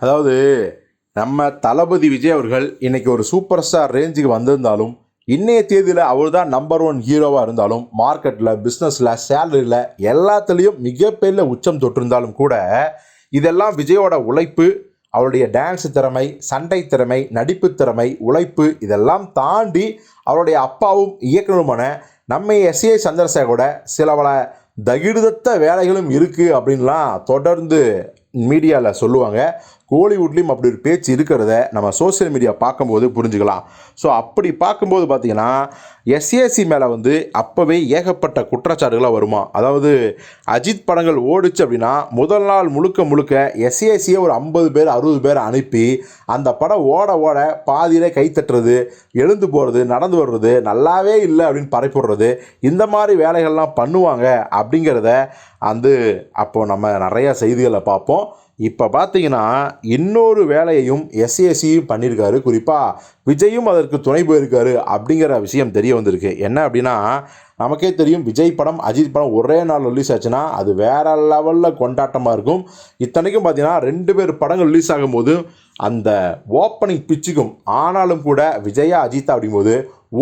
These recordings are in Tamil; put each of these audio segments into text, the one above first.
அதாவது நம்ம தளபதி விஜய் அவர்கள் இன்னைக்கு ஒரு சூப்பர் ஸ்டார் ரேஞ்சுக்கு வந்திருந்தாலும் இன்றைய தேதியில் அவர் தான் நம்பர் ஒன் ஹீரோவாக இருந்தாலும் மார்க்கெட்டில் பிஸ்னஸில் சேலரியில் எல்லாத்துலேயும் மிகப்பெரிய உச்சம் தொட்டிருந்தாலும் கூட இதெல்லாம் விஜயோட உழைப்பு அவருடைய டான்ஸ் திறமை சண்டை திறமை நடிப்பு திறமை உழைப்பு இதெல்லாம் தாண்டி அவருடைய அப்பாவும் இயக்குனருமான நம்ம எஸ்ஏ சந்திரசேகரோட சில பல தகிடுதத்த வேலைகளும் இருக்குது அப்படின்லாம் தொடர்ந்து மீடியாவில் சொல்லுவாங்க. கோலிவுட்லேயும் அப்படி ஒரு பேச்சு இருக்கிறத நம்ம சோஷியல் மீடியா பார்க்கும்போது புரிஞ்சுக்கலாம். ஸோ அப்படி பார்க்கும்போது பார்த்தீங்கன்னா எஸ்ஏசி மேலே வந்து அப்போவே ஏகப்பட்ட குற்றச்சாட்டுகளாக வருமா? அதாவது அஜித் படங்கள் ஓடிச்சு அப்படின்னா முதல் நாள் முழுக்க முழுக்க எஸ்ஏசியை ஒரு ஐம்பது பேர் அறுபது பேர் அனுப்பி அந்த படம் ஓட ஓட பாதியிலே கைத்தட்டுறது எழுந்து போகிறது நடந்து வர்றது நல்லாவே இல்லை அப்படின்னு பரப்பிடுறது இந்த மாதிரி வேலைகள்லாம் பண்ணுவாங்க அப்படிங்கிறத வந்து அப்போது நம்ம நிறையா செய்திகளை பார்ப்போம். இப்போ பார்த்தீங்கன்னா இன்னொரு வேலையையும் எஸ்ஏசியும் பண்ணியிருக்காரு குறிப்பாக விஜயும் அதற்கு துணை போயிருக்காரு அப்படிங்கிற விஷயம் தெரிய வந்திருக்கு. என்ன அப்படின்னா நமக்கே தெரியும் விஜய் படம் அஜித் படம் ஒரே நாள் ரிலீஸ் ஆச்சுன்னா அது வேறு லெவலில் கொண்டாட்டமாக இருக்கும். இத்தனைக்கும் பார்த்தீங்கன்னா ரெண்டு பேர் படங்கள் ரிலீஸ் ஆகும்போது அந்த ஓப்பனிங் பிச்சுக்கும் ஆனாலும் கூட விஜயா அஜித்தா அப்படிங்கும்போது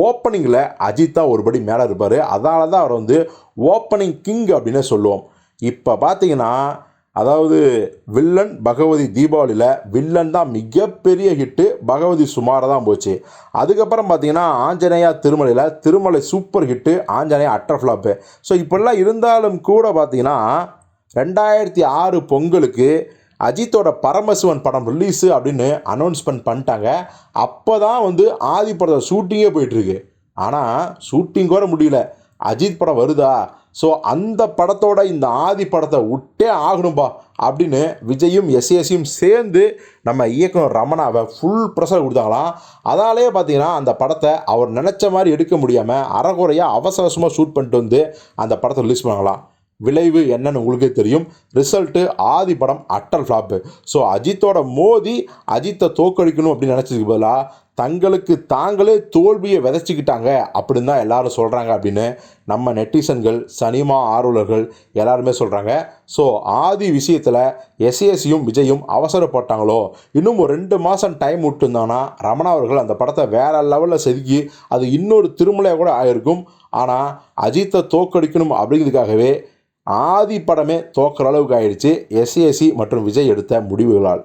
ஓப்பனிங்கில் அஜித் தான் ஒருபடி மேலே இருப்பார். அதனால தான் அவர் வந்து ஓப்பனிங் கிங் அப்படின்னு சொல்லுவோம். இப்போ பார்த்தீங்கன்னா அதாவது வில்லன் பகவதி தீபாவளியில் வில்லன் தான் மிகப்பெரிய ஹிட்டு பகவதி சுமாராக தான் போச்சு. அதுக்கப்புறம் பார்த்தீங்கன்னா ஆஞ்சநேயா திருமலையில் Thirumalai super hit Anjaneya utter flop so இப்படிலாம் இருந்தாலும் கூட பார்த்தீங்கன்னா ரெண்டாயிரத்தி ஆறு பொங்கலுக்கு அஜித்தோட பரமசிவன் படம் ரிலீஸு அப்படின்னு அனௌன்ஸ்மெண்ட் பண்ணிட்டாங்க. அப்போ தான் வந்து ஆதி படத்தை ஷூட்டிங்கே போயிட்டுருக்கு ஆனால் ஷூட்டிங் கூட முடியல. அஜித் படம் வருதா? ஸோ அந்த படத்தோட இந்த ஆதி படத்தை விட்டே ஆகணும்பா அப்படின்னு விஜயும் எஸ்ஏசியும் சேர்ந்து நம்ம இயக்குனர் ரமணாவை ஃபுல் ப்ரெஷர் கொடுத்தாங்களாம் அதாலேயே பார்த்தீங்கன்னா அந்த படத்தை அவர் நினச்ச மாதிரி எடுக்க முடியாமல் அறகுறையாக அவசர அவசரமாக ஷூட் பண்ணிட்டு வந்து அந்த படத்தை ரிலீஸ் பண்ணாங்களாம் விளைவு என்னன்னு உங்களுக்கே தெரியும். ரிசல்ட்டு ஆதி படம் அட்டல் ஃப்ளாப்பு ஸோ அஜித்தோட மோதி அஜித்தை தோக்கடிக்கணும் அப்படின்னு நினச்சதுக்கு பதிலாக தங்களுக்கு தாங்களே தோல்வியை விதைச்சிக்கிட்டாங்க அப்படின்னு தான் எல்லாரும் சொல்கிறாங்க அப்படின்னு நம்ம நெட்டிசன்கள் சனிமா ஆர்வலர்கள் எல்லாருமே சொல்கிறாங்க ஸோ ஆதி விஷயத்தில் எஸ்ஏசியும் விஜயும் அவசரப்பட்டாங்களோ இன்னும் ஒரு ரெண்டு மாதம் டைம் விட்டுருந்தாங்கன்னா ரமணா அவர்கள் அந்த படத்தை வேறு லெவலில் செதுக்கி அது இன்னொரு திருமலையாக கூட ஆயிருக்கும். ஆனால் அஜித்தை தோக்கடிக்கணும் அப்படிங்கிறதுக்காகவே ஆதி படமே தோக்கிற அளவுக்கு ஆயிடுச்சு. எஸ்ஏசி மற்றும் விஜய் எடுத்த முடிவுகளால்.